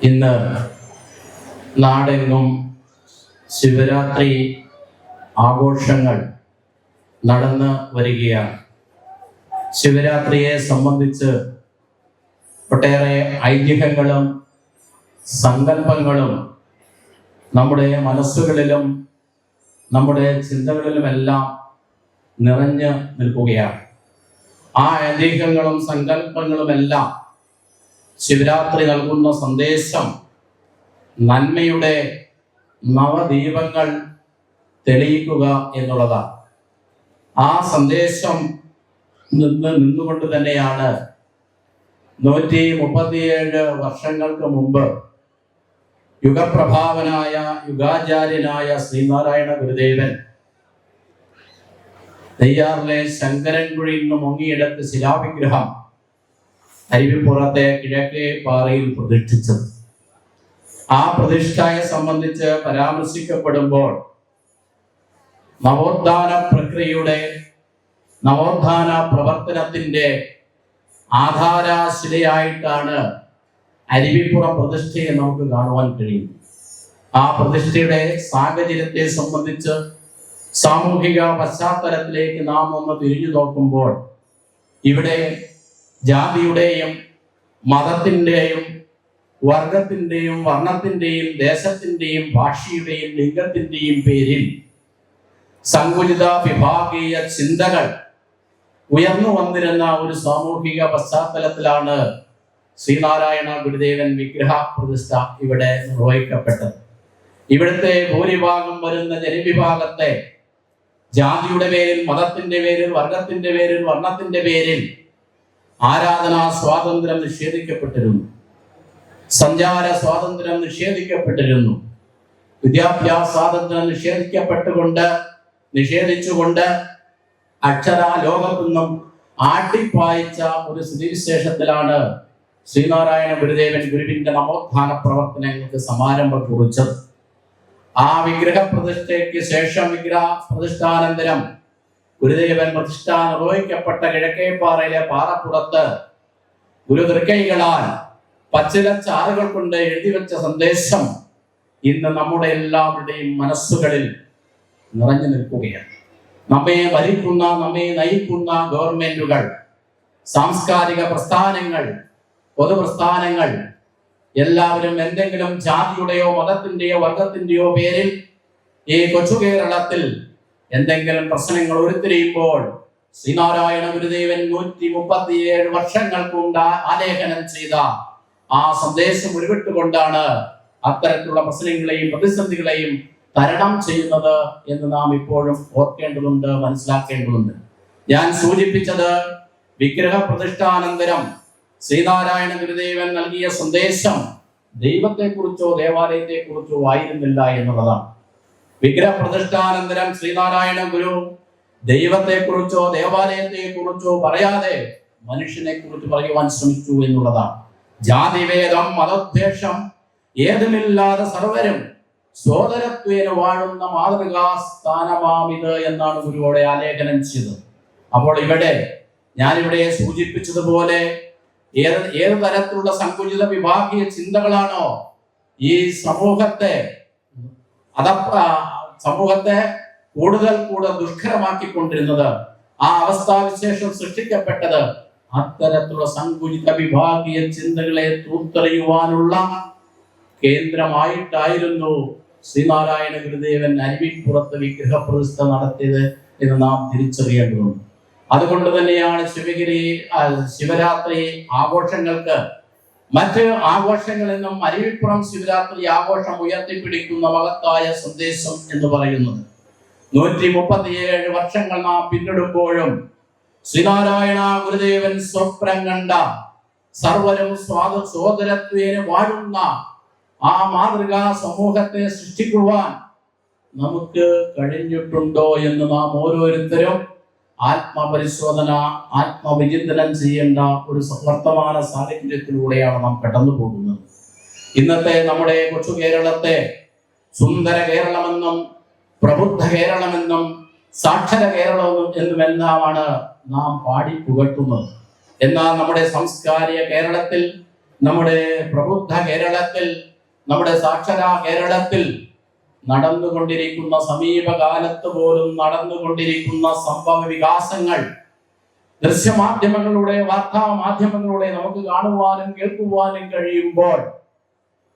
ഇന്ന് നാടെങ്ങും ശിവരാത്രി ആഘോഷങ്ങൾ നടന്ന് വരികയാണ്. ശിവരാത്രിയെ സംബന്ധിച്ച് ഒട്ടേറെ ഐതിഹ്യങ്ങളും സങ്കല്പങ്ങളും നമ്മുടെ മനസ്സുകളിലും നമ്മുടെ ചിന്തകളിലുമെല്ലാം നിറഞ്ഞു നിൽക്കുകയാണ്. ആ ഐതിഹ്യങ്ങളും സങ്കല്പങ്ങളുമെല്ലാം ശിവരാത്രി നൽകുന്ന സന്ദേശം നന്മയുടെ നവദീപങ്ങൾ തെളിയിക്കുക എന്നുള്ളതാണ്. ആ സന്ദേശം നിന്ന് നിന്നുകൊണ്ട് തന്നെയാണ് നൂറ്റി മുപ്പത്തിയേഴ് വർഷങ്ങൾക്ക് മുമ്പ് യുഗപ്രഭാവനായ യുഗാചാര്യനായ ശ്രീനാരായണ ഗുരുദേവൻ നെയ്യാറിലെ ശങ്കരൻകുഴിയിൽ നിന്ന് മുങ്ങിയെടുത്ത് ശിലാവിഗ്രഹം അരുവിപ്പുറത്തെ കിഴക്കേ പാറയിൽ പ്രതിഷ്ഠിച്ചത്. ആ പ്രതിഷ്ഠയെ സംബന്ധിച്ച് പരാമർശിക്കപ്പെടുമ്പോൾ നവോത്ഥാന പ്രക്രിയയുടെ നവോത്ഥാന പ്രവർത്തനത്തിന്റെ ആധാരശിലയായിട്ടാണ് അരുവിപ്പുറം പ്രതിഷ്ഠയെ നമുക്ക് കാണുവാൻ കഴിയും ആ പ്രതിഷ്ഠയുടെ സാഹചര്യത്തെ സംബന്ധിച്ച് സാമൂഹിക പശ്ചാത്തലത്തിലേക്ക് നാം ഒന്ന് തിരിഞ്ഞു നോക്കുമ്പോൾ ഇവിടെ ജാതിയുടെയും മതത്തിന്റെയും വർഗത്തിന്റെയും വർണത്തിന്റെയും ദേശത്തിന്റെയും ഭാഷയുടെയും ലിംഗത്തിന്റെയും പേരിൽ സങ്കുചിത വിഭാഗീയ ചിന്തകൾ ഉയർന്നു വന്നിരുന്ന ഒരു സാമൂഹിക പശ്ചാത്തലത്തിലാണ് ശ്രീനാരായണ ഗുരുദേവൻ വിഗ്രഹ പ്രതിഷ്ഠ ഇവിടെ നിർവഹിക്കപ്പെട്ടത്. ഇവിടുത്തെ ഭൂരിഭാഗം വരുന്ന ജനവിഭാഗത്തെ ജാതിയുടെ പേരിൽ മതത്തിന്റെ പേരിൽ വർഗത്തിന്റെ പേരിൽ വർണത്തിന്റെ പേരിൽ ആരാധനാ സ്വാതന്ത്ര്യം നിഷേധിക്കപ്പെട്ടിരുന്നു. സഞ്ചാര സ്വാതന്ത്ര്യം നിഷേധിക്കപ്പെട്ടിരുന്നു. വിദ്യാഭ്യാസ സ്വാതന്ത്ര്യം നിഷേധിക്കപ്പെട്ടുകൊണ്ട് നിഷേധിച്ചുകൊണ്ട് അക്ഷര ലോകത്തുനിന്നും ആട്ടിപ്പായിച്ച ഒരു സ്ഥിതിവിശേഷത്തിലാണ് ശ്രീനാരായണ ഗുരുദേവൻ ഗുരുവിന്റെ നവോത്ഥാന പ്രവർത്തനങ്ങൾക്ക് സമാരംഭം കുറിച്ചത്. ആ വിഗ്രഹ പ്രതിഷ്ഠയ്ക്ക് ശേഷം വിഗ്രഹ പ്രതിഷ്ഠാനന്തരം ഗുരുദേവൻ പ്രതിഷ്ഠ നിർവഹിക്കപ്പെട്ട കിഴക്കേപ്പാറയിലെ പാറപ്പുറത്ത് ഗുരു തൃക്കൈകളാൽ പച്ചിലച്ചാറുകൾ കൊണ്ട് എഴുതി വെച്ച സന്ദേശം ഇന്ന് നമ്മുടെ എല്ലാവരുടെയും മനസ്സുകളിൽ നിറഞ്ഞു നിൽക്കുകയാണ്. നമ്മെ ഭരിക്കുന്ന നമ്മെ നയിക്കുന്ന ഗവൺമെന്റുകൾ സാംസ്കാരിക പ്രസ്ഥാനങ്ങൾ പൊതുപ്രസ്ഥാനങ്ങൾ എല്ലാവരും എന്തെങ്കിലും ജാതിയുടെയോ മതത്തിന്റെയോ വർഗത്തിന്റെയോ പേരിൽ ഈ കൊച്ചു കേരളത്തിൽ എന്തെങ്കിലും പ്രശ്നങ്ങൾ ഉരുത്തിരിയുമ്പോൾ ശ്രീനാരായണ ഗുരുദേവൻ നൂറ്റി മുപ്പത്തിയേഴ് വർഷങ്ങൾക്ക് ആലേഖനം ചെയ്ത ആ സന്ദേശം ഉരുവിട്ടുകൊണ്ടാണ് അത്തരത്തിലുള്ള പ്രശ്നങ്ങളെയും പ്രതിസന്ധികളെയും തരണം ചെയ്യുന്നത് എന്ന് നാം ഇപ്പോഴും ഓർക്കേണ്ടതുണ്ട് മനസ്സിലാക്കേണ്ടതുണ്ട്. ഞാൻ സൂചിപ്പിച്ചത് വിഗ്രഹ പ്രതിഷ്ഠാനന്തരം ശ്രീനാരായണ ഗുരുദേവൻ നൽകിയ സന്ദേശം ദൈവത്തെക്കുറിച്ചോ ദേവാലയത്തെക്കുറിച്ചോ ആയിരുന്നില്ല എന്നുള്ളതാണ് വിഗ്രഹ പ്രതിഷ്ഠാനന്തരം ശ്രീനാരായണ ഗുരു ദൈവത്തെക്കുറിച്ചോ ദേവാലയത്തെക്കുറിച്ചോ പറയാതെ മനുഷ്യനെ കുറിച്ച് പറയുവാൻ ശ്രമിച്ചു എന്നുള്ളതാണ്. ജാതിവേദം മതദ്വേഷം ഏതുമില്ലാതെ സർവരും സോദരത്വേന വാഴുന്ന മാതൃകാ സ്ഥാനമാമിത് എന്നാണ് ഗുരുവോടെ ആലേഖനം ചെയ്തത്. അപ്പോൾ ഇവിടെ ഞാനിവിടെ സൂചിപ്പിച്ചതുപോലെ ഏത് ഏത് തരത്തിലുള്ള സങ്കുചിത വിഭാഗീയ ചിന്തകളാണോ ഈ സമൂഹത്തെ അത സമൂഹത്തെ കൂടുതൽ കൂടുതൽ ദുഷ്കരമാക്കിക്കൊണ്ടിരുന്നത്. ആ അവസ്ഥാവിശേഷം സൃഷ്ടിക്കപ്പെട്ടത് അത്തരത്തിലുള്ള സങ്കുചിത വിഭാഗീയ ചിന്തകളെ തൂത്തെറിയുവാനുള്ള കേന്ദ്രമായിട്ടായിരുന്നു ശ്രീനാരായണ ഗുരുദേവൻ അരുവിപ്പുറത്ത് വിഗ്രഹ പ്രതിഷ്ഠ നടത്തിയത് എന്ന് നാം തിരിച്ചറിയേണ്ടതുണ്ട്. അതുകൊണ്ട് തന്നെയാണ് ശിവഗിരി ശിവരാത്രി ആഘോഷങ്ങൾക്ക് മറ്റ് ആഘോഷങ്ങളിൽ നിന്നും അരുവിപ്പുറം ശിവരാത്രി ആഘോഷം ഉയർത്തിപ്പിടിക്കുന്ന മഹത്തായ സന്ദേശം എന്ന് പറയുന്നത്. നൂറ്റി മുപ്പത്തിയേഴ് വർഷങ്ങൾ നാം പിന്നിടുമ്പോഴും ശ്രീനാരായണ ഗുരുദേവൻ സ്വപ്നം കണ്ട സർവരും സ്വാത സോദരത്വേന് വാഴുന്ന ആ മാതൃകാ സമൂഹത്തെ സൃഷ്ടിക്കുവാൻ നമുക്ക് കഴിഞ്ഞിട്ടുണ്ടോ എന്ന് നാം ഓരോരുത്തരും ആത്മപരിശോധന ആത്മവിചിന്തനം ചെയ്യേണ്ട ഒരു വർത്തമാന സാഹചര്യത്തിലൂടെയാണ് നാം കടന്നു പോകുന്നത്. ഇന്നത്തെ നമ്മുടെ കൊച്ചു കേരളത്തെ സുന്ദര കേരളമെന്നും പ്രബുദ്ധ കേരളമെന്നും സാക്ഷര കേരളം എന്നുമെല്ലാമാണ് നാം പാടി പുകട്ടുന്നത് എന്നാൽ നമ്മുടെ സംസ്കാരിക കേരളത്തിൽ നമ്മുടെ പ്രബുദ്ധ കേരളത്തിൽ നമ്മുടെ സാക്ഷര കേരളത്തിൽ നടന്നുകൊണ്ടിരിക്കുന്ന സമീപകാലത്ത് പോലും നടന്നുകൊണ്ടിരിക്കുന്ന സംഭവ വികാസങ്ങൾ ദൃശ്യമാധ്യമങ്ങളിലൂടെ വാർത്താ മാധ്യമങ്ങളിലൂടെ നമുക്ക് കാണുവാനും കേൾക്കുവാനും കഴിയുമ്പോൾ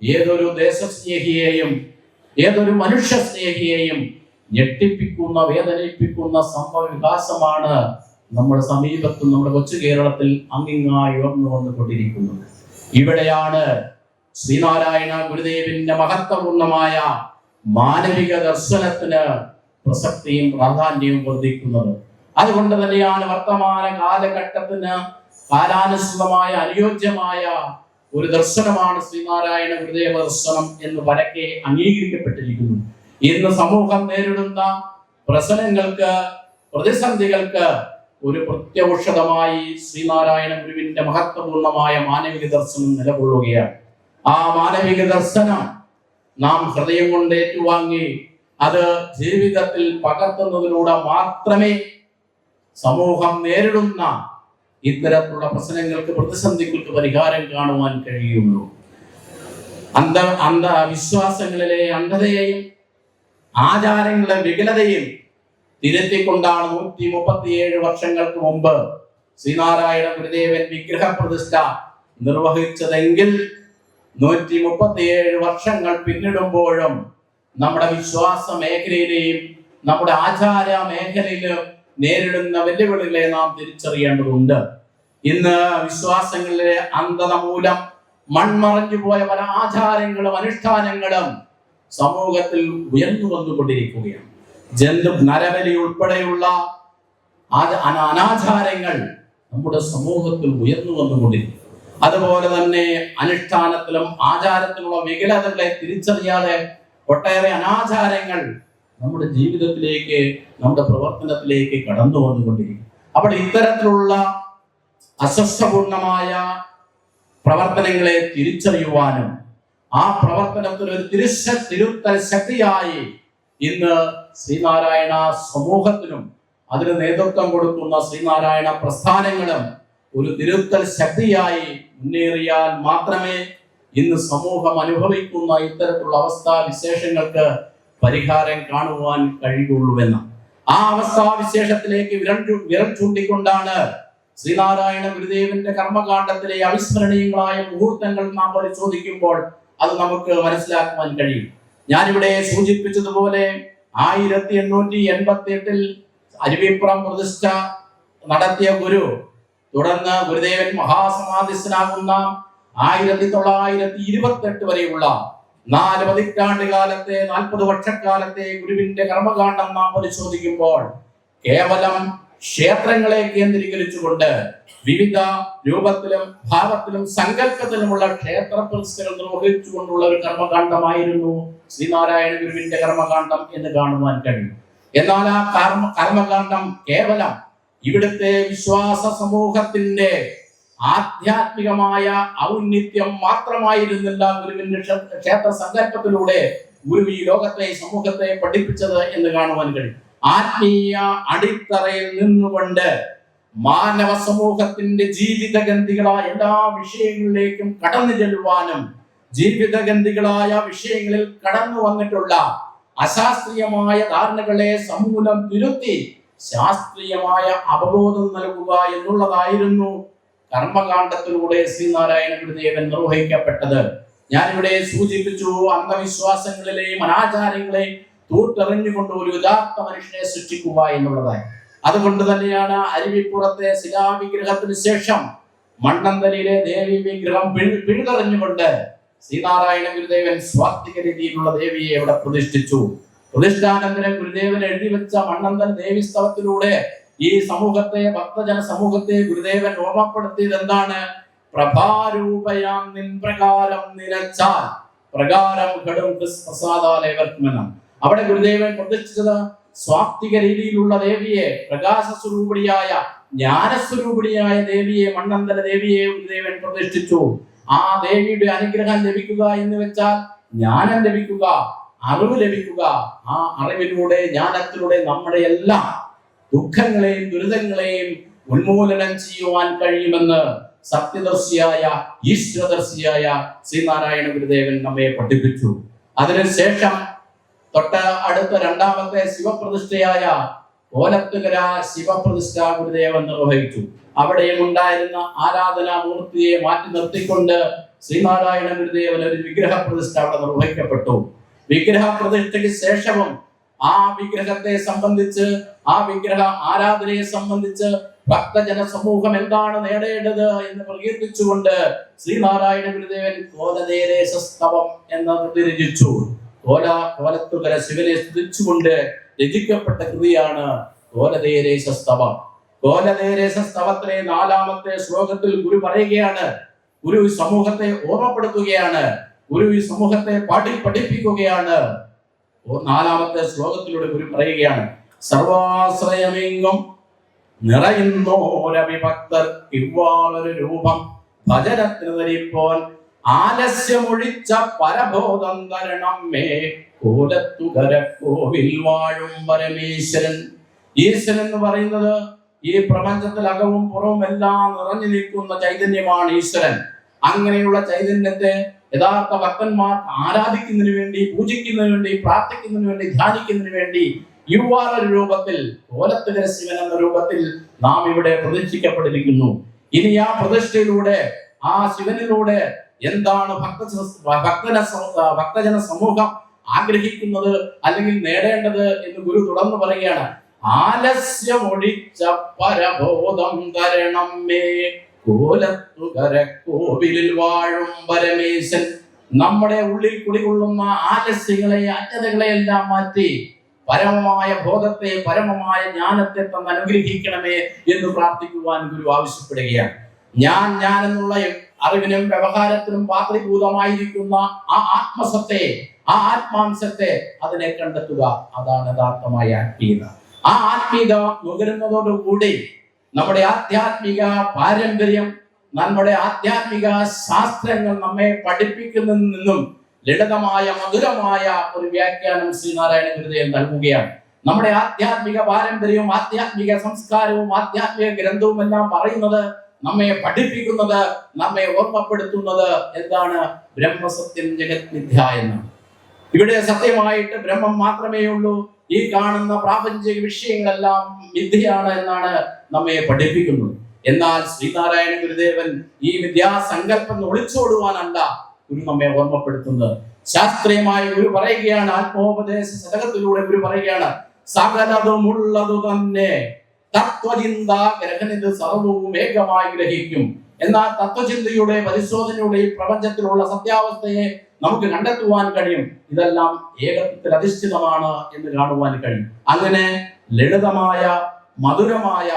ഏതൊരു ദേശസ്നേഹിയെയും ഏതൊരു മനുഷ്യ സ്നേഹിയെയും ഞെട്ടിപ്പിക്കുന്ന വേദനിപ്പിക്കുന്ന സംഭവ വികാസമാണ് നമ്മുടെ സമീപത്തും നമ്മുടെ കൊച്ചു കേരളത്തിൽ അങ്ങിങ്ങായി ഉയർന്നു വന്നുകൊണ്ടിരിക്കുന്നത്. ഇവിടെയാണ് ശ്രീനാരായണ ഗുരുദേവിന്റെ മഹത്വപൂർണമായ മാനവിക ദർശനത്തിന് പ്രസക്തിയും പ്രാധാന്യവും വർദ്ധിക്കുന്നത്. അതുകൊണ്ട് തന്നെയാണ് വർത്തമാന കാലഘട്ടത്തിന് കാലാനുസൃതമായ അനുയോജ്യമായ ഒരു ദർശനമാണ് ശ്രീനാരായണ ഗുരുദേവ ദർശനം എന്ന് പരക്കെ അംഗീകരിക്കപ്പെട്ടിരിക്കുന്നു. ഇന്ന് സമൂഹം നേരിടുന്ന പ്രശ്നങ്ങൾക്ക് പ്രതിസന്ധികൾക്ക് ഒരു പ്രത്യൗഷധമായി ശ്രീനാരായണ ഗുരുവിന്റെ മഹത്വപൂർണമായ മാനവിക ദർശനം നിലകൊള്ളുകയാണ്. ആ മാനവിക ദർശനം നാം ഹൃദയം കൊണ്ട് ഏറ്റുവാങ്ങി അത് ജീവിതത്തിൽ പകർത്തുന്നതിലൂടെ മാത്രമേ സമൂഹം നേരിടുന്ന ഇത്തരത്തിലുള്ള പ്രശ്നങ്ങൾക്ക് പ്രതിസന്ധികൾക്ക് പരിഹാരം കാണുവാൻ കഴിയുള്ളൂ. അന്ധ അന്ധവിശ്വാസങ്ങളിലെ അന്ധതയെയും ആചാരങ്ങളുടെ വികലതയും തിരുത്തിക്കൊണ്ടാണ് നൂറ്റി മുപ്പത്തിയേഴ് വർഷങ്ങൾക്ക് മുമ്പ് ശ്രീനാരായണ ഗുരുദേവൻ വിഗ്രഹ പ്രതിഷ്ഠ നിർവഹിച്ചതെങ്കിൽ നൂറ്റി മുപ്പത്തിയേഴ് വർഷങ്ങൾ പിന്നിടുമ്പോഴും നമ്മുടെ വിശ്വാസ മേഖലയിലെയും നമ്മുടെ ആചാര മേഖലയിലും നേരിടുന്ന വെല്ലുവിളികളെ നാം തിരിച്ചറിയേണ്ടതുണ്ട്. ഇന്ന് വിശ്വാസങ്ങളിലെ അന്ധത മൂലം മൺമറഞ്ഞു പോയ പല ആചാരങ്ങളും അനുഷ്ഠാനങ്ങളും സമൂഹത്തിൽ ഉയർന്നു വന്നുകൊണ്ടിരിക്കുകയാണ്. ജന്തു നരബലി ഉൾപ്പെടെയുള്ള അനാചാരങ്ങൾ നമ്മുടെ സമൂഹത്തിൽ ഉയർന്നു വന്നുകൊണ്ടിരിക്കും അതുപോലെ തന്നെ അനുഷ്ഠാനത്തിലും ആചാരത്തിലുള്ള വികലതകളെ തിരിച്ചറിയാതെ ഒട്ടേറെ അനാചാരങ്ങൾ നമ്മുടെ ജീവിതത്തിലേക്ക് നമ്മുടെ പ്രവർത്തനത്തിലേക്ക് കടന്നു വന്നുകൊണ്ടിരിക്കും അപ്പോൾ ഇത്തരത്തിലുള്ള അസ്വസ്ഥപൂർണമായ പ്രവർത്തനങ്ങളെ തിരിച്ചറിയുവാനും ആ പ്രവർത്തനത്തിൽ ഒരു തിരുശ തിരുത്തൽ ശക്തിയായി ഇന്ന് ശ്രീനാരായണ സമൂഹത്തിനും അതിന് നേതൃത്വം കൊടുക്കുന്ന ശ്രീനാരായണ പ്രസ്ഥാനങ്ങളും ഒരു തിരുത്തൽ ശക്തിയായി മുന്നേറിയാൽ മാത്രമേ ഇന്ന് സമൂഹം അനുഭവിക്കുന്ന ഇത്തരത്തിലുള്ള അവസ്ഥാ വിശേഷങ്ങൾക്ക് പരിഹാരം കാണുവാൻ കഴിയുള്ളൂവെന്ന് ആ അവസ്ഥാവിശേഷത്തിലേക്ക് വിരൽ വിരൽ ചൂണ്ടിക്കൊണ്ടാണ് ശ്രീനാരായണ ഗുരുദേവന്റെ കർമ്മകാണ്ഡത്തിലെ അവിസ്മരണീയങ്ങളായ മുഹൂർത്തങ്ങൾ നാം പരിശോധിക്കുമ്പോൾ അത് നമുക്ക് മനസ്സിലാക്കുവാൻ കഴിയും. ഞാനിവിടെ സൂചിപ്പിച്ചതുപോലെ ആയിരത്തി എണ്ണൂറ്റി എൺപത്തി എട്ടിൽ അരുവിപ്പുറം പ്രതിഷ്ഠ നടത്തിയ ഗുരു തുടർന്ന് ഗുരുദേവൻ മഹാസമാധിസ്ഥനാകുന്ന ആയിരത്തി തൊള്ളായിരത്തി ഇരുപത്തെട്ട് വരെയുള്ള നാല് പതിറ്റാണ്ട് കാലത്തെ നാൽപ്പത് വർഷക്കാലത്തെ ഗുരുവിന്റെ കർമ്മകാണ്ഡം നാം പരിശോധിക്കുമ്പോൾ കേവലം ക്ഷേത്രങ്ങളെ കേന്ദ്രീകരിച്ചുകൊണ്ട് വിവിധ രൂപത്തിലും ഭാവത്തിലും സങ്കല്പത്തിലുമുള്ള ക്ഷേത്ര പ്രതിഷ്ഠകൾ നിർവഹിച്ചുകൊണ്ടുള്ള ഒരു കർമ്മകാണ്ഡമായിരുന്നു ശ്രീനാരായണ ഗുരുവിന്റെ കർമ്മകാണ്ഡം എന്ന് കാണുവാൻ കഴിയും. എന്നാൽ ആ കർമ്മ കർമ്മകാണ്ഡം കേവലം ഇവിടുത്തെ വിശ്വാസ സമൂഹത്തിന്റെ ആധ്യാത്മികമായ ഔന്നിത്യം മാത്രമായിരുന്നില്ല ഗുരുവിന്റെ ക്ഷേ- ക്ഷേത്ര സങ്കല്പത്തിലൂടെ ഗുരു ഈ ലോകത്തെ സമൂഹത്തെ പഠിപ്പിച്ചത് എന്ന് കാണുവാൻ കഴിയും. ആത്മീയ അടിത്തറയിൽ നിന്നുകൊണ്ട് മാനവ സമൂഹത്തിന്റെ ജീവിതഗന്ധികളായ എല്ലാ വിഷയങ്ങളിലേക്കും കടന്നു ചെല്ലുവാനും ജീവിതഗന്ധികളായ വിഷയങ്ങളിൽ കടന്നു വന്നിട്ടുള്ള അശാസ്ത്രീയമായ ധാരണകളെ സമൂലം തിരുത്തി ശാസ്ത്രീയമായ അവബോധം നൽകുക എന്നുള്ളതായിരുന്നു കർമ്മകാണ്ഡത്തിലൂടെ ശ്രീനാരായണ ഗുരുദേവൻ നിർവഹിക്കപ്പെട്ടത്. ഞാനിവിടെ സൂചിപ്പിച്ചു അന്ധവിശ്വാസങ്ങളിലെയും അനാചാരങ്ങളെയും തൂട്ടെറിഞ്ഞുകൊണ്ട് ഒരു യഥാർത്ഥ മനുഷ്യനെ സൃഷ്ടിക്കുക എന്നുള്ളതായി അതുകൊണ്ട് തന്നെയാണ് അരുവിപ്പുറത്തെ ശിലാവിഗ്രഹത്തിന് ശേഷം മണ്ണന്തലിയിലെ ദേവി വിഗ്രഹം പിഴു പിഴുതെറിഞ്ഞുകൊണ്ട് ശ്രീനാരായണ ഗുരുദേവൻ സ്വാത്വിക രീതിയിലുള്ള ദേവിയെ ഇവിടെ പ്രതിഷ്ഠിച്ചു. പ്രതിഷ്ഠാനന്തരം ഗുരുദേവൻ എഴുതി വെച്ച മണ്ണന്തൻ ദേവിസ്തവത്തിലൂടെ ഈ സമൂഹത്തെ ഭക്തജന സമൂഹത്തെ ഗുരുദേവൻ ഓർമ്മപ്പെടുത്തിയത് എന്താണ് പ്രഭാരൂപയാം നിൻപ്രകാരം നിലച്ചാൽ. പ്രകാരം കടും പ്രസാദാലേവർക്കുമെന്നും അവിടെ ഗുരുദേവൻ പ്രതിഷ്ഠിച്ചത് സ്വാത്വിക രീതിയിലുള്ള ദേവിയെ പ്രകാശ സ്വരൂപിണിയായ ജ്ഞാനസ്വരൂപിണിയായ ദേവിയെ മണ്ണന്തര ദേവിയെ ഗുരുദേവൻ പ്രതിഷ്ഠിച്ചു. ആ ദേവിയുടെ അനുഗ്രഹം ലഭിക്കുക എന്ന് വെച്ചാൽ ജ്ഞാനം ലഭിക്കുക. അറിവ് ലഭിക്കുക. ആ അറിവിലൂടെ ജ്ഞാനത്തിലൂടെ നമ്മുടെ എല്ലാ ദുഃഖങ്ങളെയും ദുരിതങ്ങളെയും ഉന്മൂലനം ചെയ്യുവാൻ കഴിയുമെന്ന് സത്യദർശിയായ ഈശ്വരദർശിയായ ശ്രീനാരായണ ഗുരുദേവൻ നമ്മെ പഠിപ്പിച്ചു. അതിനുശേഷം തൊട്ട അടുത്ത രണ്ടാമത്തെ ശിവപ്രതിഷ്ഠയായ ഓലത്തുകര ശിവപ്രതിഷ്ഠ ഗുരുദേവൻ നിർവഹിച്ചു. അവിടെയും ഉണ്ടായിരുന്ന ആരാധനാ മൂർത്തിയെ മാറ്റി നിർത്തിക്കൊണ്ട് ശ്രീനാരായണ ഗുരുദേവൻ ഒരു വിഗ്രഹ പ്രതിഷ്ഠ അവിടെ നിർവഹിക്കപ്പെട്ടു. വിഗ്രഹ പ്രതിഷ്ഠയ്ക്ക് ശേഷവും ആ വിഗ്രഹത്തെ സംബന്ധിച്ച് ആ വിഗ്രഹ ആരാധനയെ സംബന്ധിച്ച് ഭക്തജന സമൂഹം എന്താണ് നേടേണ്ടത് എന്ന് പ്രകീർത്തിച്ചുകൊണ്ട് ശ്രീനാരായണ ഗുരുദേവൻ കോലദേശസ്തവം എന്ന് രചിച്ചു കോല കോലത്തുകര ശിവനെ സ്തുതിച്ചുകൊണ്ട് രചിക്കപ്പെട്ട കൃതിയാണ് കോലദേശസ്തവം കോലദേശസ്തവത്തിലെ നാലാമത്തെ ശ്ലോകത്തിൽ ഗുരു പറയുകയാണ് ഗുരു സമൂഹത്തെ ഓർമ്മപ്പെടുത്തുകയാണ്. ഗുരു ഈ സമൂഹത്തെ പാട്ടിൽ പഠിപ്പിക്കുകയാണ്. നാലാമത്തെ ശ്ലോകത്തിലൂടെ ഗുരു പറയുകയാണ് സർവാശ്രയമെങ്കും നിറയുന്നോരവിഭക്തർ ഇவ்வாറൊരു രൂപം. ഭജനത്തിന് ധരിപ്പോൻ ആലസ്യമൊഴിച്ച പരബോധം തരണം മേ. കോലത്തുകര കോവിൽ വാഴും പരമേശ്വരൻ. ഈശ്വരൻ എന്ന് പറയുന്നത് ഈ പ്രപഞ്ചത്തിൽ അകവും പുറവും എല്ലാം നിറഞ്ഞു നിൽക്കുന്ന ചൈതന്യമാണ് ഈശ്വരൻ. അങ്ങനെയുള്ള ചൈതന്യത്തെ യഥാർത്ഥ ഭക്തന്മാർ ആരാധിക്കുന്നതിന് വേണ്ടി പൂജിക്കുന്നതിന് വേണ്ടി പ്രാർത്ഥിക്കുന്നതിന് വേണ്ടി ധ്യാനിക്കുന്നതിന് വേണ്ടി യുവാറ രൂപത്തിൽ കോലത്തുകര ശിവൻ എന്ന രൂപത്തിൽ നാം ഇവിടെ പ്രതിഷ്ഠിക്കപ്പെട്ടിരിക്കുന്നു. ഇനി ആ പ്രതിഷ്ഠയിലൂടെ ആ ശിവനിലൂടെ എന്താണ് ഭക്ത ഭക്തജന സമൂ- ഭക്തജന സമൂഹം ആഗ്രഹിക്കുന്നത് അല്ലെങ്കിൽ നേടേണ്ടത് എന്ന് ഗുരു തുടർന്ന് പറയുകയാണ്. ആലസ്യമൊഴിച്ച പരബോധം തരണം മേ കോലത്തുകര കോവിലിൽ വാഴും പരമേശൻ നമ്മുടെ ഉള്ളിൽ കുടികൊള്ളുന്ന ആലസ്യങ്ങളെ അജ്ഞതകളെ എല്ലാം മാറ്റി പരമമായ ബോധത്തെ പരമമായ ജ്ഞാനത്തെ തന്ന് അനുഗ്രഹിക്കണമേ എന്ന് പ്രാർത്ഥിക്കുവാൻ ഗുരു ആവശ്യപ്പെടുകയാണ്. ഞാൻ ഞാൻ എന്നുള്ള അറിവിനും വ്യവഹാരത്തിനും പാത്രീഭൂതമായിരിക്കുന്ന ആ ആത്മസത്തെ ആ ആത്മാംശത്തെ അതിനെ കണ്ടെത്തുക. അതാണ് യഥാർത്ഥമായ ആത്മീയത. ആ ആത്മീയത നുകരുന്നതോടുകൂടി നമ്മുടെ ആധ്യാത്മിക പാരമ്പര്യം നമ്മുടെ ആധ്യാത്മിക ശാസ്ത്രങ്ങൾ നമ്മെ പഠിപ്പിക്കുന്നതിൽ നിന്നും ലളിതമായ മധുരമായ ഒരു വ്യാഖ്യാനം ശ്രീനാരായണ ഹൃദയം നൽകുകയാണ്. നമ്മുടെ ആധ്യാത്മിക പാരമ്പര്യവും ആധ്യാത്മിക സംസ്കാരവും ആധ്യാത്മിക ഗ്രന്ഥവും എല്ലാം പറയുന്നത് നമ്മെ പഠിപ്പിക്കുന്നത് നമ്മെ ഓർമ്മപ്പെടുത്തുന്നത് എന്താണ്? ബ്രഹ്മസത്യം ജഗത് മിഥ്യ എന്ന് ഇവിടെ സത്യമായിട്ട് ബ്രഹ്മം മാത്രമേ ഉള്ളൂ ഈ കാണുന്ന പ്രാപഞ്ചിക വിഷയങ്ങളെല്ലാം മിഥ്യയാണ് എന്നാണ് നമ്മെ പഠിപ്പിക്കുന്നത്. എന്നാൽ ശ്രീനാരായണ ഗുരുദേവൻ ഈ വിദ്യാസങ്കല്പം ഒളിച്ചോടുവാനല്ല ഗുരു നമ്മെ ഓർമ്മപ്പെടുത്തുന്നത്. ശാസ്ത്രീയമായി ഗുരു പറയുകയാണ് ആത്മോപദേശ ശതകത്തിലൂടെ ഗുരു പറയുകയാണ് സകലതുമുള്ളതു തന്നെ തത്വചിന്ത ഗ്രഹനിത് സർവവും ഏകമായി ഗ്രഹിക്കും. എന്നാൽ തത്വചിന്തയുടെ പരിശോധനയുടെ ഈ പ്രപഞ്ചത്തിലുള്ള സത്യാവസ്ഥയെ നമുക്ക് കണ്ടെത്തുവാൻ കഴിയും. ഇതെല്ലാം ഏകത്വത്തിൽ അധിഷ്ഠിതമാണ് എന്ന് കാണുവാൻ കഴിയും. അങ്ങനെ ലളിതമായ മധുരമായ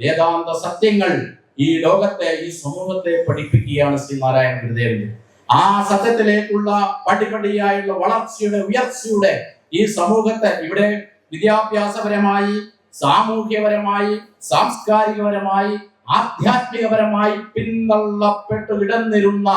വേദാന്ത സത്യങ്ങൾ ഈ ലോകത്തെ ഈ സമൂഹത്തെ പഠിപ്പിക്കുകയാണ് ശ്രീ നാരായണ ഗുരുദേവന്റെ ആ സത്യത്തിലേക്കുള്ള പടിപടിയായുള്ള വളർച്ചയുടെ ഉയർച്ചയുടെ ഈ സമൂഹത്തെ ഇവിടെ വിദ്യാഭ്യാസപരമായി സാമൂഹ്യപരമായി സാംസ്കാരികപരമായി ആധ്യാത്മികപരമായി പിന്തള്ളപ്പെട്ട് കിടന്നിരുന്ന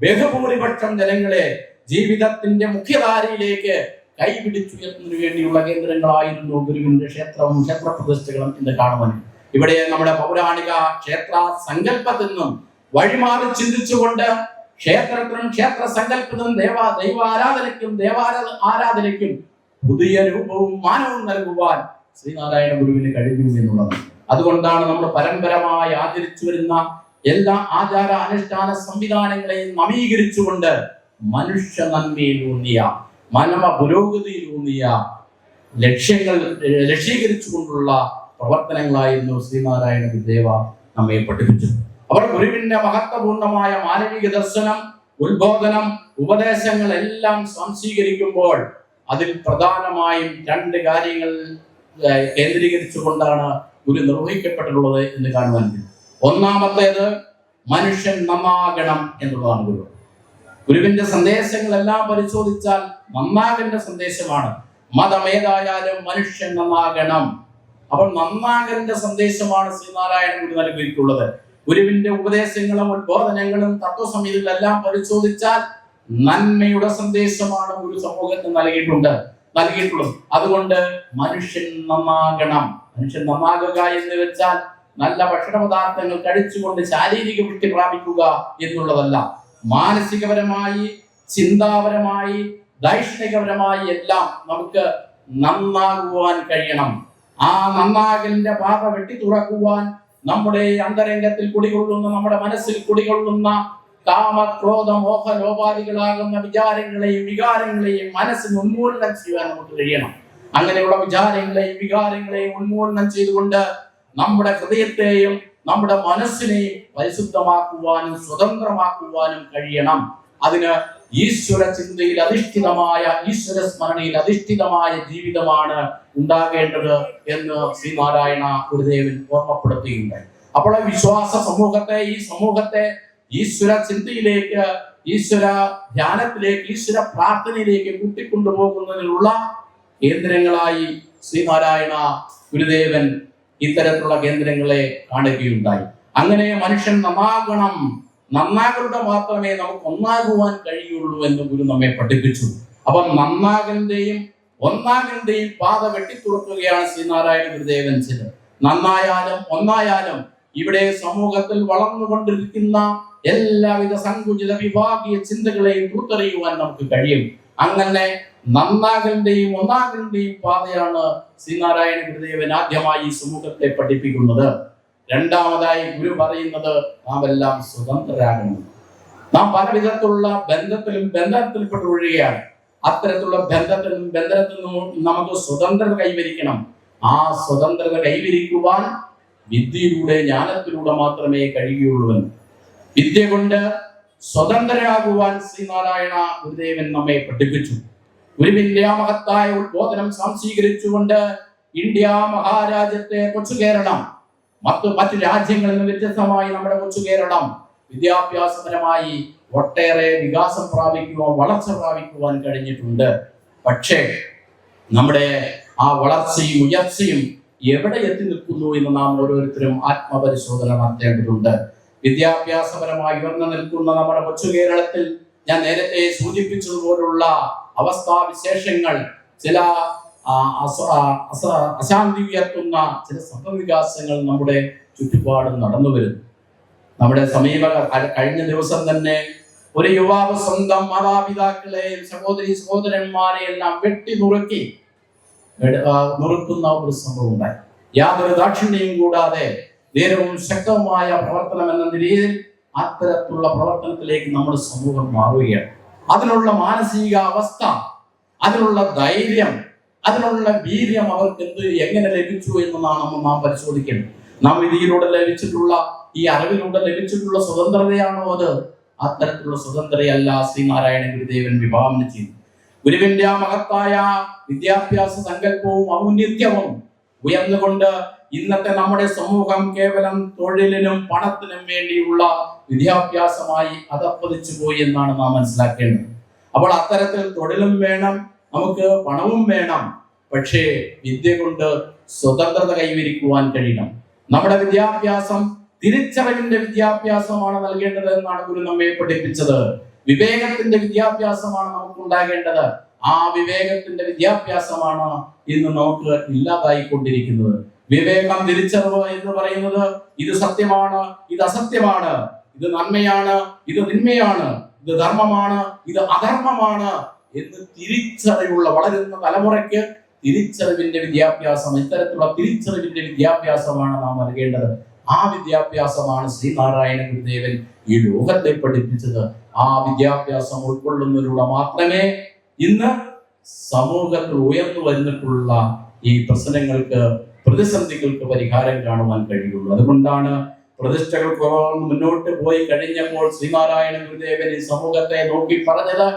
ബഹുഭൂരിപക്ഷം ജനങ്ങളെ ജീവിതത്തിന്റെ മുഖ്യധാരയിലേക്ക് കൈപിടിച്ചുയർത്തുന്നതിന് വേണ്ടിയുള്ള കേന്ദ്രങ്ങളായിരുന്നു ഗുരുവിന്റെ ക്ഷേത്രവും ക്ഷേത്രപ്രതിഷ്ഠകളും എന്ന് കാണുവാൻ. ഇവിടെ നമ്മുടെ പൗരാണിക ക്ഷേത്ര സങ്കല്പത്തിൽ നിന്നും വഴിമാറി ചിന്തിച്ചുകൊണ്ട് ക്ഷേത്രത്തിനും ക്ഷേത്ര സങ്കല്പത്തിനും ദേവ ദൈവാരാധനയ്ക്കും ദേവാരാധ ആരാധനയ്ക്കും പുതിയ രൂപവും മാനവും നൽകുവാൻ ശ്രീനാരായണ ഗുരുവിന് കഴിഞ്ഞു എന്നുള്ളത്. അതുകൊണ്ടാണ് നമ്മൾ പരമ്പരമായി ആചരിച്ചു വരുന്ന എല്ലാ ആചാര അനുഷ്ഠാന സംവിധാനങ്ങളെയും നവീകരിച്ചുകൊണ്ട് മനുഷ്യ നന്മയിലൂന്നിയ മാനവ പുരോഗതിയിലൂന്നിയ ലക്ഷ്യങ്ങൾ ലക്ഷ്യീകരിച്ചുകൊണ്ടുള്ള പ്രവർത്തനങ്ങളായിരുന്നു ശ്രീനാരായണ ഗുരുദേവ നമ്മെ പഠിപ്പിച്ചു അവർ ഗുരുവിന്റെ മഹത്വപൂർണമായ മാനവിക ദർശനം ഉത്ബോധനം ഉപദേശങ്ങൾ എല്ലാം സംശീകരിക്കുമ്പോൾ അതിൽ പ്രധാനമായും രണ്ട് കാര്യങ്ങൾ കേന്ദ്രീകരിച്ചുകൊണ്ടാണ് ഗുരു നിർവഹിക്കപ്പെട്ടിട്ടുള്ളത് എന്ന് കാണുവാൻ ഒന്നാമത്തേത് മനുഷ്യൻ നന്നാകണം എന്നുള്ളതാണ് ഗുരു. ഗുരുവിന്റെ സന്ദേശങ്ങളെല്ലാം പരിശോധിച്ചാൽ നന്നാകന്റെ സന്ദേശമാണ്. മതമേതായാലും മനുഷ്യൻ നന്നാകണം. അപ്പോൾ നന്നാകന്റെ സന്ദേശമാണ് ശ്രീനാരായണ ഗുരു നൽകിയിട്ടുള്ളത്. ഗുരുവിന്റെ ഉപദേശങ്ങളും ഉദ്ബോധനങ്ങളും തത്വസമിതികളെല്ലാം പരിശോധിച്ചാൽ നന്മയുടെ സന്ദേശമാണ് ഗുരു സമൂഹത്തിന് നൽകിയിട്ടുണ്ട് നൽകിയിട്ടുള്ളത്. അതുകൊണ്ട് മനുഷ്യൻ നന്നാകണം. മനുഷ്യൻ നന്നാകുക എന്ന് വെച്ചാൽ നല്ല ഭക്ഷണ പദാർത്ഥങ്ങൾ കഴിച്ചുകൊണ്ട് ശാരീരിക വൃത്തി പ്രാപിക്കുക എന്നുള്ളതല്ല. മാനസികപരമായി ചിന്താപരമായി ദൈഷ്ണികപരമായി എല്ലാം നമുക്ക് നന്നാകുവാൻ കഴിയണം. ആ നന്നാകലിന്റെ പാത വെട്ടി തുറക്കുവാൻ നമ്മുടെ അന്തരംഗത്തിൽ കുടികൊള്ളുന്ന നമ്മുടെ മനസ്സിൽ കുടികൊള്ളുന്ന കാമ ക്രോധ മോഹ ലോപാധികളാകുന്ന വിചാരങ്ങളെയും വികാരങ്ങളെയും മനസ്സിന് ഉന്മൂലനം ചെയ്യാൻ നമുക്ക് കഴിയണം. അങ്ങനെയുള്ള വിചാരങ്ങളെയും വികാരങ്ങളെയും ഉന്മൂലനം ചെയ്തുകൊണ്ട് നമ്മുടെ ഹൃദയത്തെയും നമ്മുടെ മനസ്സിനെയും പരിശുദ്ധമാക്കുവാനും സ്വതന്ത്രമാക്കുവാനും കഴിയണം. അതിന് ഈശ്വര ചിന്തയിൽ അധിഷ്ഠിതമായ ഈശ്വര സ്മരണയിൽ അധിഷ്ഠിതമായ ജീവിതമാണ് ഉണ്ടാകേണ്ടത് എന്ന് ശ്രീനാരായണ ഗുരുദേവൻ ഓർമ്മപ്പെടുത്തിയുണ്ട് അപ്പോൾ വിശ്വാസ സമൂഹത്തെ ഈ സമൂഹത്തെ ഈശ്വര ചിന്തയിലേക്ക് ഈശ്വര ധ്യാനത്തിലേക്ക് ഈശ്വര പ്രാർത്ഥനയിലേക്ക് കൂട്ടിക്കൊണ്ടുപോകുന്നതിനുള്ള കേന്ദ്രങ്ങളായി ശ്രീനാരായണ ഗുരുദേവൻ ഇത്തരത്തിലുള്ള കേന്ദ്രങ്ങളെ കാണുകയുണ്ടായി. അങ്ങനെ മനുഷ്യൻ നന്നാകണം. നന്നാകളുടെ മാത്രമേ നമുക്ക് ഒന്നാകുവാൻ കഴിയുള്ളൂ എന്ന് ഗുരു നമ്മെ പഠിപ്പിച്ചു. അപ്പൊ നന്നാകന്റെയും ഒന്നാകന്റെയും പാത വെട്ടിത്തുറക്കുകയാണ് ശ്രീനാരായണ ഗുരുദേവൻ ചെയ്തത്. നന്നായാലും ഒന്നായാലും ഇവിടെ സമൂഹത്തിൽ വളർന്നുകൊണ്ടിരിക്കുന്ന എല്ലാവിധ സങ്കുചിത വിഭാഗീയ ചിന്തകളെയും തൂത്തെറിയുവാൻ നമുക്ക് കഴിയും. അങ്ങനെ നന്നാകലിന്റെയും ഒന്നാകലിന്റെയും പാതയാണ് ശ്രീനാരായണ ഗുരുദേവൻ ആദ്യമായി ഈ സമൂഹത്തെ പഠിപ്പിക്കുന്നത്. രണ്ടാമതായി ഗുരു പറയുന്നത് നാം എല്ലാം സ്വതന്ത്രരാകണം നാം പലവിധത്തിലുള്ള ബന്ധത്തിലും ബന്ധനത്തിൽപ്പെട്ട് ഒഴുകുകയാണ് അത്തരത്തിലുള്ള ബന്ധത്തിലും ബന്ധനത്തിൽ നിന്നും നമുക്ക് സ്വതന്ത്രത കൈവരിക്കണം. ആ സ്വതന്ത്രത കൈവരിക്കുവാൻ വിദ്യയിലൂടെ ജ്ഞാനത്തിലൂടെ മാത്രമേ കഴിയുകയുള്ളൂ. വിദ്യ കൊണ്ട് സ്വതന്ത്രരാകുവാൻ ശ്രീനാരായണ ഗുരുദേവൻ നമ്മെ പഠിപ്പിച്ചു. ഗുരുവിന്റെ വലിയ മഹത്തായ ഉദ്ബോധനം സംശീകരിച്ചുകൊണ്ട് ഇന്ത്യ മഹാരാജ്യത്തെ കൊച്ചു കേരളം മറ്റു മറ്റു രാജ്യങ്ങളിൽ നിന്ന് വ്യത്യസ്തമായി നമ്മുടെ കൊച്ചു കേരളം വിദ്യാഭ്യാസപരമായി ഒട്ടേറെ വികാസം പ്രാപിക്കുവാൻ വളർച്ച പ്രാപിക്കുവാൻ കഴിഞ്ഞിട്ടുണ്ട്. പക്ഷേ നമ്മുടെ ആ വളർച്ചയും ഉയർച്ചയും എവിടെ എത്തി നിൽക്കുന്നു എന്ന് നാം ഓരോരുത്തരും ആത്മപരിശോധന നടത്തേണ്ടതുണ്ട്. വിദ്യാഭ്യാസപരമായി ഉയർന്നു നിൽക്കുന്ന നമ്മുടെ കൊച്ചു കേരളത്തിൽ ഞാൻ നേരത്തെ സൂചിപ്പിച്ചതുപോലുള്ള അവസ്ഥാവിശേഷങ്ങൾ ചില അശാന്തി ഉയർത്തുന്ന ചില സംഭവവികാസങ്ങൾ നമ്മുടെ ചുറ്റുപാടും നടന്നു വരുന്നു. നമ്മുടെ സമീപ കഴിഞ്ഞ ദിവസം തന്നെ ഒരു യുവാവ് സ്വന്തം മാതാപിതാക്കളെയും സഹോദരി സഹോദരന്മാരെ എല്ലാം വെട്ടി നുറുക്കി നുറുക്കുന്ന ഒരു സംഭവം ഉണ്ടായി. യാതൊരു ദാക്ഷിണ്യവും കൂടാതെ നേരവും ശക്തവുമായ പ്രവർത്തനം എന്ന നിലയിൽ അത്തരത്തിലുള്ള പ്രവർത്തനത്തിലേക്ക് നമ്മുടെ സമൂഹം മാറുകയാണ്. അതിനുള്ള മാനസിക അവസ്ഥ അതിനുള്ള ധൈര്യം അതിനുള്ള വീര്യം അവർക്ക് എന്ത് എങ്ങനെ ലഭിച്ചു എന്നതാണ് നമ്മൾ നാം പരിശോധിക്കേണ്ടത്. നാം ഇതിലൂടെ ലഭിച്ചിട്ടുള്ള ഈ അറിവിലൂടെ ലഭിച്ചിട്ടുള്ള സ്വതന്ത്രതയാണോ അത്? അത്തരത്തിലുള്ള സ്വതന്ത്രയല്ല ശ്രീനാരായണ ഗുരുദേവൻ വിഭാവന ചെയ്തു ഗുരുവിന്റെ ആ മഹത്തായ വിദ്യാഭ്യാസ സങ്കല്പവും ഔന്നിത്യവും ഉയർന്നുകൊണ്ട് ഇന്നത്തെ നമ്മുടെ സമൂഹം കേവലം തൊഴിലിനും പണത്തിനും വേണ്ടിയുള്ള വിദ്യാഭ്യാസമായി അതപ്പതിച്ചു പോയി എന്നാണ് നാം മനസ്സിലാക്കേണ്ടത്. അപ്പോൾ അത്തരത്തിൽ തൊഴിലും വേണം നമുക്ക് പണവും വേണം പക്ഷേ വിദ്യ കൊണ്ട് സ്വതന്ത്രത കൈവരിക്കുവാൻ കഴിയണം. നമ്മുടെ വിദ്യാഭ്യാസം തിരിച്ചറിവിന്റെ വിദ്യാഭ്യാസമാണ് നൽകേണ്ടത് എന്നാണ് ഗുരു നമ്മെ പഠിപ്പിച്ചത്. വിവേകത്തിന്റെ വിദ്യാഭ്യാസമാണ് നമുക്ക് ഉണ്ടാകേണ്ടത് ആ വിവേകത്തിന്റെ വിദ്യാഭ്യാസമാണ് ഇന്ന് നമുക്ക് ഇല്ലാതായിക്കൊണ്ടിരിക്കുന്നത്. വിവേകം തിരിച്ചറിവ് എന്ന് പറയുന്നത് ഇത് സത്യമാണ് ഇത് അസത്യമാണ്. ഇത് നന്മയാണ് ഇത് തിന്മയാണ് ഇത് ധർമ്മമാണ് ഇത് അധർമ്മമാണ് എന്ന് തിരിച്ചറിവുള്ള വളരുന്ന തലമുറയ്ക്ക് തിരിച്ചറിവിന്റെ വിദ്യാഭ്യാസം ഇത്തരത്തിലുള്ള തിരിച്ചറിവിന്റെ വിദ്യാഭ്യാസമാണ് നാം നൽകേണ്ടത്. ആ വിദ്യാഭ്യാസമാണ് ശ്രീനാരായണ ഗുരുദേവൻ ഈ ലോകത്തെ പഠിപ്പിച്ചത്. ആ വിദ്യാഭ്യാസം ഉൾക്കൊള്ളുന്നതിലൂടെ മാത്രമേ ഇന്ന് സമൂഹത്തിൽ ഉയർന്നു വരുന്നിട്ടുള്ള ഈ പ്രശ്നങ്ങൾക്ക് പ്രതിസന്ധികൾക്ക് പരിഹാരം കാണുവാൻ കഴിയുള്ളൂ. അതുകൊണ്ടാണ് പ്രതിഷ്ഠകൾ കുറവാണ്. മുന്നോട്ട് പോയി കഴിഞ്ഞപ്പോൾ ശ്രീനാരായണ ഗുരുദേവൻ ഈ സമൂഹത്തെ നോക്കി പറഞ്ഞത്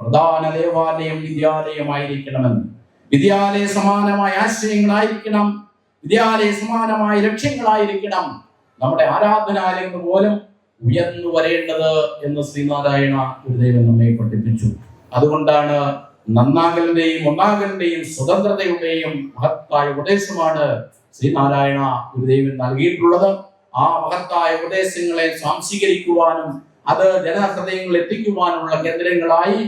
പ്രധാന ദേവാലയം വിദ്യാലയമായിരിക്കണമെന്ന്. വിദ്യാലയ സമാനമായ ആശയങ്ങളായിരിക്കണം. വിദ്യാലയ സമാനമായ ലക്ഷ്യങ്ങളായിരിക്കണം. നമ്മുടെ ആരാധനാലയങ്ങൾ പോലും ഉയർന്നു വരേണ്ടത് എന്ന് ശ്രീനാരായണ ഗുരുദേവൻ നമ്മെ പഠിപ്പിച്ചു. അതുകൊണ്ടാണ് നന്നാകലിന്റെയും ഒന്നാകലിന്റെയും സ്വതന്ത്രതയുടെയും മഹത്തായ ഉപദേശമാണ് ശ്രീനാരായണ ഗുരുദേവൻ നൽകിയിട്ടുള്ളത്. ആ മഹത്തായ ഉപദേശങ്ങളെ സ്വാംശീകരിക്കുവാനും അത് ജനഹൃദയങ്ങളിൽ എത്തിക്കുവാനുള്ള കേന്ദ്രങ്ങളായി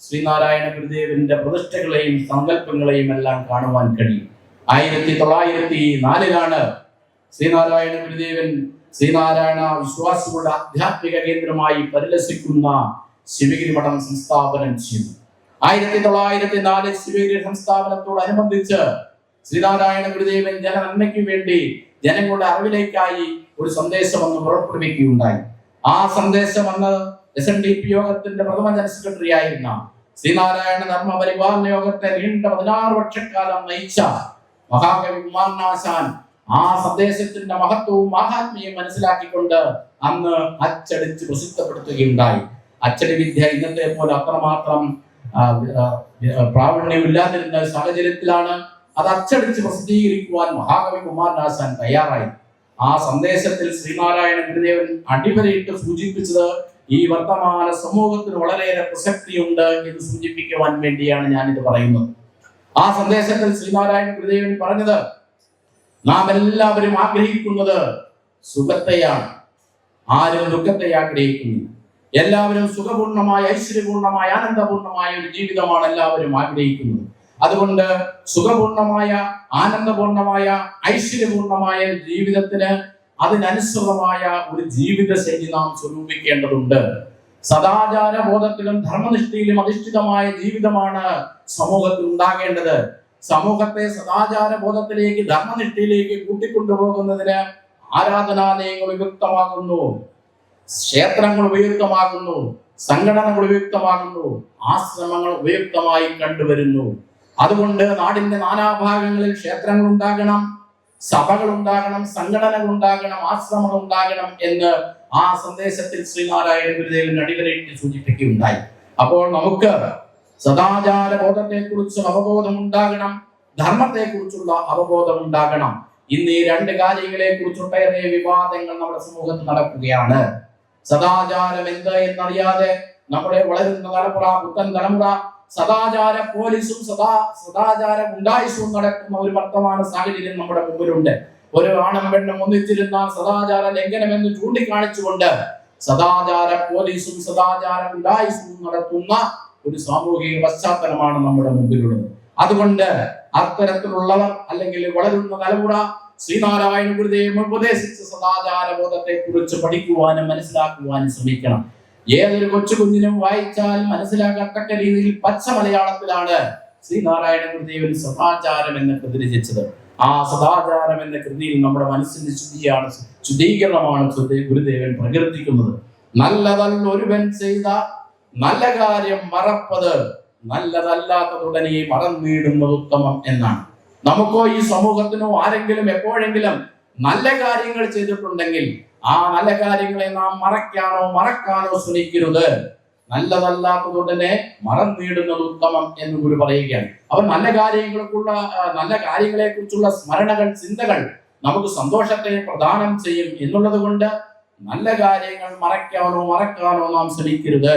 ശ്രീനാരായണ ഗുരുദേവന്റെ പ്രതിഷ്ഠകളെയും സങ്കല്പങ്ങളെയും എല്ലാം കാണുവാൻ കഴിയും. ആയിരത്തി തൊള്ളായിരത്തി നാലിലാണ് ശ്രീനാരായണ ഗുരുദേവൻ ശ്രീനാരായണ വിശ്വാസികളുടെ ആധ്യാത്മിക കേന്ദ്രമായി പരിലസിക്കുന്ന ശിവഗിരി മഠം സംസ്ഥാപനം ചെയ്തു. ആയിരത്തി തൊള്ളായിരത്തി നാല് ശിവഗിരി സംസ്ഥാപനത്തോടനുബന്ധിച്ച് ശ്രീനാരായണ ഗുരുദേവൻ ജനനന്മയ്ക്ക് വേണ്ടി ജനങ്ങളുടെ അറിവിലേക്കായി ഒരു സന്ദേശം അന്ന് പുറപ്പെടുവിക്കുകയുണ്ടായി. ആ സന്ദേശം അന്ന് എസ് എൻ ഡി പി യോഗത്തിന്റെ പ്രഥമ ജനറൽ സെക്രട്ടറി ആയിരുന്ന ശ്രീനാരായണ ധർമ്മ പരിപാലന യോഗത്തെ നീണ്ട പതിനാറ് വർഷക്കാലം നയിച്ച മഹാകവി കുമാരനാശാൻ ആ സന്ദേശത്തിന്റെ മഹത്വവും മഹാത്മ്യവും മനസ്സിലാക്കിക്കൊണ്ട് അന്ന് അച്ചടിച്ച് പ്രസിദ്ധപ്പെടുത്തുകയുണ്ടായി. അച്ചടി വിദ്യ ഇന്നത്തെ പോലെ അത്രമാത്രം പ്രാവീണ്യമില്ലാതിരുന്ന സാഹചര്യത്തിലാണ് അത് അച്ചടിച്ച് പ്രസിദ്ധീകരിക്കുവാൻ മഹാകവി കുമാരനാശാൻ തയ്യാറായി. ആ സന്ദേശത്തിൽ ശ്രീനാരായണ ഗുരുദേവൻ അടിവരയിട്ട് സൂചിപ്പിച്ചത് ഈ വർത്തമാന സമൂഹത്തിന് വളരെയേറെ പ്രസക്തിയുണ്ട് എന്ന് സൂചിപ്പിക്കുവാൻ വേണ്ടിയാണ് ഞാൻ ഇത് പറയുന്നത്. ആ സന്ദേശത്തിൽ ശ്രീനാരായണ ഗുരുദേവൻ പറഞ്ഞത് നാം എല്ലാവരും ആഗ്രഹിക്കുന്നത് സുഖത്തെയാണ്. ആരും ദുഃഖത്തെ ആഗ്രഹിക്കുന്നു എല്ലാവരും സുഖപൂർണമായ ഐശ്വര്യപൂർണമായ ആനന്ദപൂർണമായ ഒരു ജീവിതമാണ് എല്ലാവരും ആഗ്രഹിക്കുന്നത്. അതുകൊണ്ട് സുഖപൂർണമായ ആനന്ദപൂർണമായ ഐശ്വര്യപൂർണമായ ജീവിതത്തിന് അതിനനുസൃതമായ ഒരു ജീവിത ശൈലി നാം സ്വരൂപിക്കേണ്ടതുണ്ട്. സദാചാര ബോധത്തിലും ധർമ്മനിഷ്ഠയിലും അധിഷ്ഠിതമായ ജീവിതമാണ് സമൂഹത്തിൽ ഉണ്ടാകേണ്ടത്. സമൂഹത്തെ സദാചാര ബോധത്തിലേക്ക് ധർമ്മനിഷ്ഠയിലേക്ക് കൂട്ടിക്കൊണ്ടുപോകുന്നതിന് ആരാധനാലയങ്ങൾ ഉപയുക്തമാകുന്നു ക്ഷേത്രങ്ങൾ ഉപയുക്തമാകുന്നു. സംഘടനകൾ ഉപയുക്തമാകുന്നു. ആശ്രമങ്ങൾ ഉപയുക്തമായി കണ്ടുവരുന്നു. അതുകൊണ്ട് നാടിന്റെ നാനാഭാഗങ്ങളിൽ ക്ഷേത്രങ്ങൾ ഉണ്ടാകണം സഭകൾ ഉണ്ടാകണം സംഘടനകൾ ഉണ്ടാകണം ആശ്രമങ്ങൾ ഉണ്ടാകണം എന്ന് ആ സന്ദേശത്തിൽ ശ്രീനാരായണ ഗുരുദേവൻ അടിവരയിട്ട് സൂചിപ്പിക്കുകയുണ്ടായി. അപ്പോൾ നമുക്ക് സദാചാര ബോധത്തെ കുറിച്ച് അവബോധം ഉണ്ടാകണം ധർമ്മത്തെ കുറിച്ചുള്ള അവബോധം ഉണ്ടാകണം ഇന്ന് ഈ രണ്ട് കാര്യങ്ങളെ കുറിച്ചൊട്ടേറെ വിവാദങ്ങൾ നമ്മുടെ സമൂഹത്തിൽ നടക്കുകയാണ്. സദാചാരം എന്ത് എന്നറിയാതെ നമ്മുടെ വളരുന്ന തലമുറ പുത്തൻ തലമുറ സദാചാര പോലീസും സദാ സദാചാര ഗുണ്ടായുസവും നടക്കുന്ന ഒരു വർത്തമാന സാഹചര്യം നമ്മുടെ മുമ്പിലുണ്ട്. ഒരു ആണും പെണ്ണും ഒന്നിച്ചിരുന്നാൽ സദാചാര ലംഘനം എന്ന് ചൂണ്ടിക്കാണിച്ചുകൊണ്ട് സദാചാര പോലീസും സദാചാര ഗുണ്ടായുസവും നടത്തുന്ന ഒരു സാമൂഹിക പശ്ചാത്തലമാണ് നമ്മുടെ മുമ്പിലുള്ളത്. അതുകൊണ്ട് അത്തരത്തിലുള്ളവർ അല്ലെങ്കിൽ വളരുന്ന തലമുറ ശ്രീനാരായണ ഗുരുദേവം ഉപദേശിച്ച സദാചാര ബോധത്തെ കുറിച്ച് പഠിക്കുവാനും മനസ്സിലാക്കുവാനും ശ്രമിക്കണം. ഏതൊരു കൊച്ചു കുഞ്ഞിനും വായിച്ചാൽ മനസ്സിലാക്കത്തക്ക രീതിയിൽ പച്ച മലയാളത്തിലാണ് ശ്രീനാരായണ ഗുരുദേവൻ സദാചാരം എന്ന് കൃതി രചിച്ചത് ആ സദാചാരം എന്ന കൃതിയിൽ നമ്മുടെ മനസ്സിന്റെ ശുദ്ധിയാണ് ശുദ്ധീകരണമാണ് ഗുരുദേവൻ പ്രകീർത്തിക്കുന്നത്. നല്ലതല്ല ഒരുവൻ ചെയ്ത നല്ല കാര്യം മറപ്പത് നല്ലതല്ലാത്തതുടനെ മറന്നിടുന്നത് ഉത്തമം എന്നാണ്. നമുക്കോ ഈ സമൂഹത്തിനോ ആരെങ്കിലും എപ്പോഴെങ്കിലും നല്ല കാര്യങ്ങൾ ചെയ്തിട്ടുണ്ടെങ്കിൽ ആ നല്ല കാര്യങ്ങളെ നാം മറയ്ക്കാനോ മറക്കാനോ ശ്രമിക്കരുത്. നല്ലതല്ലാത്തതുടനെ മറന്നിടുന്നത് ഉത്തമം എന്ന് ഗുരു പറയുകയാണ്. അപ്പൊ നല്ല കാര്യങ്ങൾക്കുള്ള നല്ല കാര്യങ്ങളെ കുറിച്ചുള്ള സ്മരണകൾ ചിന്തകൾ നമുക്ക് സന്തോഷത്തെ പ്രദാനം ചെയ്യും എന്നുള്ളത് കൊണ്ട് നല്ല കാര്യങ്ങൾ മറയ്ക്കാനോ മറക്കാനോ നാം ശ്രമിക്കരുത്.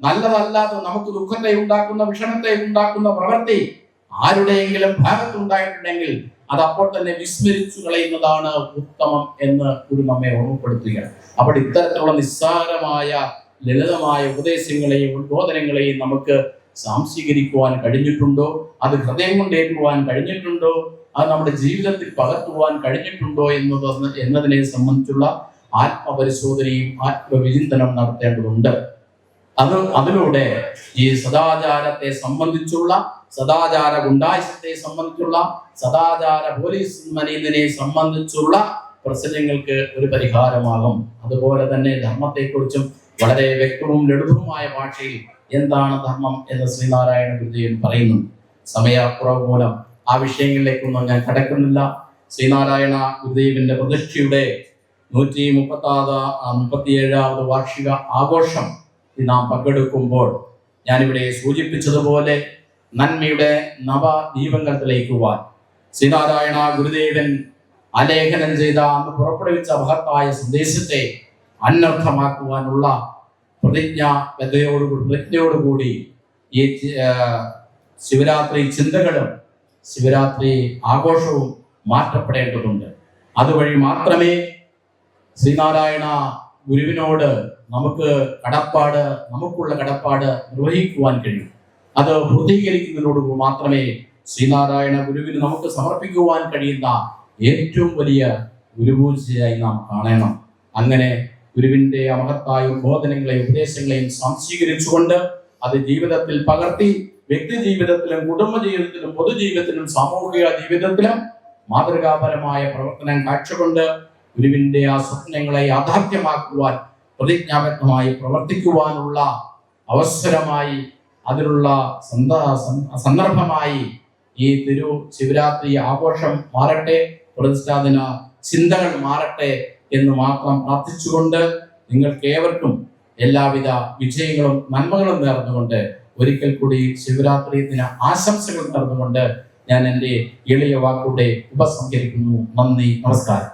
നല്ലതല്ലാത്ത നമുക്ക് ദുഃഖത്തെ ഉണ്ടാക്കുന്ന വിഷമത്തെ ഉണ്ടാക്കുന്ന പ്രവൃത്തി ആരുടെയെങ്കിലും ഭാഗത്തുണ്ടായിട്ടുണ്ടെങ്കിൽ അത് അപ്പോൾ തന്നെ വിസ്മരിച്ചു കളയുന്നതാണ് ഉത്തമം എന്ന് ഒരു നമ്മെ ഓർമ്മപ്പെടുത്തുകയാണ്. അപ്പോൾ ഇത്തരത്തിലുള്ള നിസ്സാരമായ ലളിതമായ ഉപദേശങ്ങളെയും ഉദ്ബോധനങ്ങളെയും നമുക്ക് സാംശീകരിക്കുവാൻ കഴിഞ്ഞിട്ടുണ്ടോ? അത് ഹൃദയം കൊണ്ട് ഏൽക്കുവാൻ കഴിഞ്ഞിട്ടുണ്ടോ? അത് നമ്മുടെ ജീവിതത്തിൽ പകർത്തുവാൻ കഴിഞ്ഞിട്ടുണ്ടോ എന്നത് എന്നതിനെ സംബന്ധിച്ചുള്ള ആത്മപരിശോധനയും ആത്മവിചിന്തനം നടത്തേണ്ടതുണ്ട്. അത് അതിലൂടെ ഈ സദാചാരത്തെ സംബന്ധിച്ചുള്ള സദാചാര ഗുണ്ടായുസത്തെ സംബന്ധിച്ചുള്ള സദാചാര പോലീസ് മനീതിനെ സംബന്ധിച്ചുള്ള പ്രശ്നങ്ങൾക്ക് ഒരു പരിഹാരമാകും. അതുപോലെ തന്നെ ധർമ്മത്തെക്കുറിച്ചും വളരെ വ്യക്തവും ലളിതവുമായ ഭാഷയിൽ എന്താണ് ധർമ്മം എന്ന് ശ്രീനാരായണ ഗുരുദേവൻ പറയുന്നു. സമയക്കുറവ് മൂലം ആ വിഷയങ്ങളിലേക്കൊന്നും ഞാൻ കടക്കുന്നില്ല. ശ്രീനാരായണ ഗുരുദേവിന്റെ പ്രതിഷ്ഠയുടെ നൂറ്റി മുപ്പത്താറ് മുപ്പത്തിയേഴാമത് വാർഷിക ആഘോഷം നാം പങ്കെടുക്കുമ്പോൾ ഞാനിവിടെ സൂചിപ്പിച്ചതുപോലെ നന്മയുടെ നവ ദീപങ്ങളിലേക്ക് തെളിയിക്കുവാൻ ശ്രീനാരായണ ഗുരുദേവൻ ആലേഖനം ചെയ്ത അന്ന് പുറപ്പെടുവിച്ച മഹത്തായ സന്ദേശത്തെ അനർത്ഥമാക്കുവാനുള്ള പ്രതിജ്ഞ പ്രതിജ്ഞയോടുകൂടി പ്രതിജ്ഞയോടുകൂടി ഈ ശിവരാത്രി ചിന്തകളും ശിവരാത്രി ആഘോഷവും മാറ്റപ്പെടേണ്ടതുണ്ട്. അതുവഴി മാത്രമേ ശ്രീനാരായണ ഗുരുവിനോട് നമുക്ക് കടപ്പാട് നമുക്കുള്ള കടപ്പാട് നിർവഹിക്കുവാൻ കഴിയും. അത് പൂർത്തീകരിക്കുന്നതിനോട് മാത്രമേ ശ്രീനാരായണ ഗുരുവിന് നമുക്ക് സമർപ്പിക്കുവാൻ കഴിയുന്ന ഏറ്റവും വലിയ ഗുരുപൂജയായി നാം കാണണം. അങ്ങനെ ഗുരുവിന്റെ അമഹത്തായ ബോധനങ്ങളെയും ഉപദേശങ്ങളെയും സംശീകരിച്ചുകൊണ്ട് അത് ജീവിതത്തിൽ പകർത്തി വ്യക്തി ജീവിതത്തിലും കുടുംബ ജീവിതത്തിലും പൊതുജീവിതത്തിലും സാമൂഹിക ജീവിതത്തിലും മാതൃകാപരമായ പ്രവർത്തനം കാഴ്ചകൊണ്ട് ഗുരുവിന്റെ ആ സ്വപ്നങ്ങളെ യാഥാർത്ഥ്യമാക്കുവാൻ പ്രതിജ്ഞാബദ്ധമായി പ്രവർത്തിക്കുവാനുള്ള അവസരമായി അതിനുള്ള സന്ദ- സന്ദ- സന്ദർഭമായി ഈ തിരു ശിവരാത്രി ആഘോഷം മാറട്ടെ പ്രതിഷ്ഠാദിന ചിന്തകൾ മാറട്ടെ എന്ന് മാത്രം പ്രാർത്ഥിച്ചുകൊണ്ട് നിങ്ങൾക്ക് ഏവർക്കും എല്ലാവിധ വിജയങ്ങളും നന്മകളും നേർന്നുകൊണ്ട് ഒരിക്കൽ കൂടി ശിവരാത്രി ദിന ആശംസകൾ നേർന്നുകൊണ്ട് ഞാൻ എന്റെ എളിയ വാക്കുകൂടെ ഉപസംഹരിക്കുന്നു. നന്ദി നമസ്കാരം.